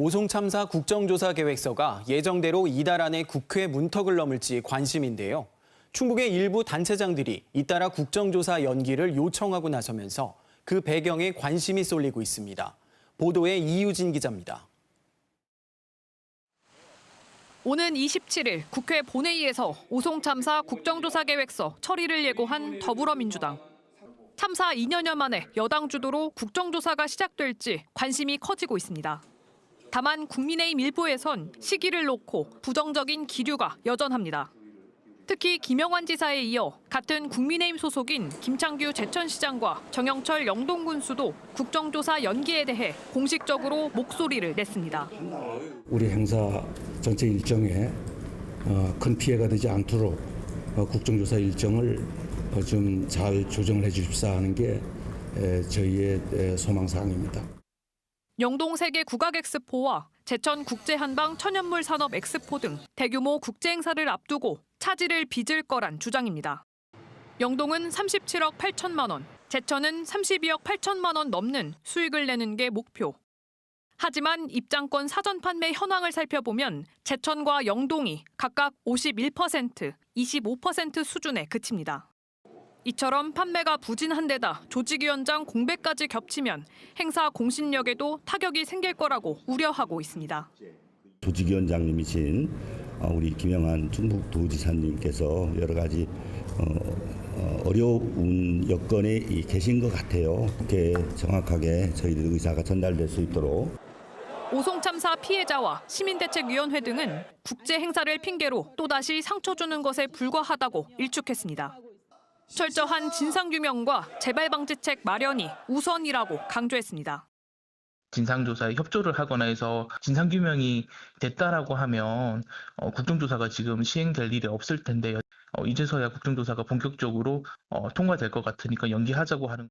오송 참사 국정조사 계획서가 예정대로 이달 안에 국회 문턱을 넘을지 관심인데요. 충북의 일부 단체장들이 잇따라 국정조사 연기를 요청하고 나서면서 그 배경에 관심이 쏠리고 있습니다. 보도에 이유진 기자입니다. 오는 27일 국회 본회의에서 오송 참사 국정조사 계획서 처리를 예고한 더불어민주당. 참사 2년여 만에 여당 주도로 국정조사가 시작될지 관심이 커지고 있습니다. 다만 국민의힘 일부에선 시기를 놓고 부정적인 기류가 여전합니다. 특히 김영환 지사에 이어 같은 국민의힘 소속인 김창규 제천시장과 정영철 영동군 수도 국정조사 연기에 대해 공식적으로 목소리를 냈습니다. 우리 행사 전체 일정에 어, 큰 피해가 되지 않도록 어, 국정조사 일정을 어, 좀잘 조정을 해 주십사 하는 게 에, 저희의 에, 소망사항입니다. 영동 세계 국악 엑스포와 제천 국제 한방 천연물 산업 엑스포 등 대규모 국제 행사를 앞두고 차질을 빚을 거란 주장입니다. 영동은 37억 8천만 원, 제천은 32억 8천만 원 넘는 수익을 내는 게 목표. 하지만 입장권 사전 판매 현황을 살펴보면 제천과 영동이 각각 51%, 25% 수준에 그칩니다. 이처럼 판매가 부진한 데다 조직위원장 공백까지 겹치면 행사 공신력에도 타격이 생길 거라고 우려하고 있습니다. 조직위원장님이신 어, 우리 김영한 충북 도지사님께서 여러 가지 어, 려운 여건에 이 계신 것 같아요. 이렇게 정확하게 저희들 의사가 전달될 수 있도록 오송 참사 피해자와 시민대책위원회 등은 국제 행사를 핑계로 또다시 상처 주는 것에 불과하다고 일축했습니다. 철저한 진상규명과 재발방지책 마련이 우선이라고 강조했습니다. 진상조사에 협조를 하거나 해서 진상규명이 됐다라고 하면 어, 국정조사가 지금 시행될 일이 없을 텐데요. 어, 이제서야 국정조사가 본격적으로 어, 통과될 것 같으니까 연기하자고 하는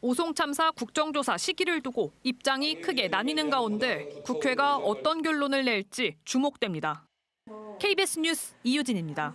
오송 참사 국정조사 시기를 두고 입장이 크게 나뉘는 가운데 국회가 어떤 결론을 낼지 주목됩니다. KBS 뉴스 이유진입니다.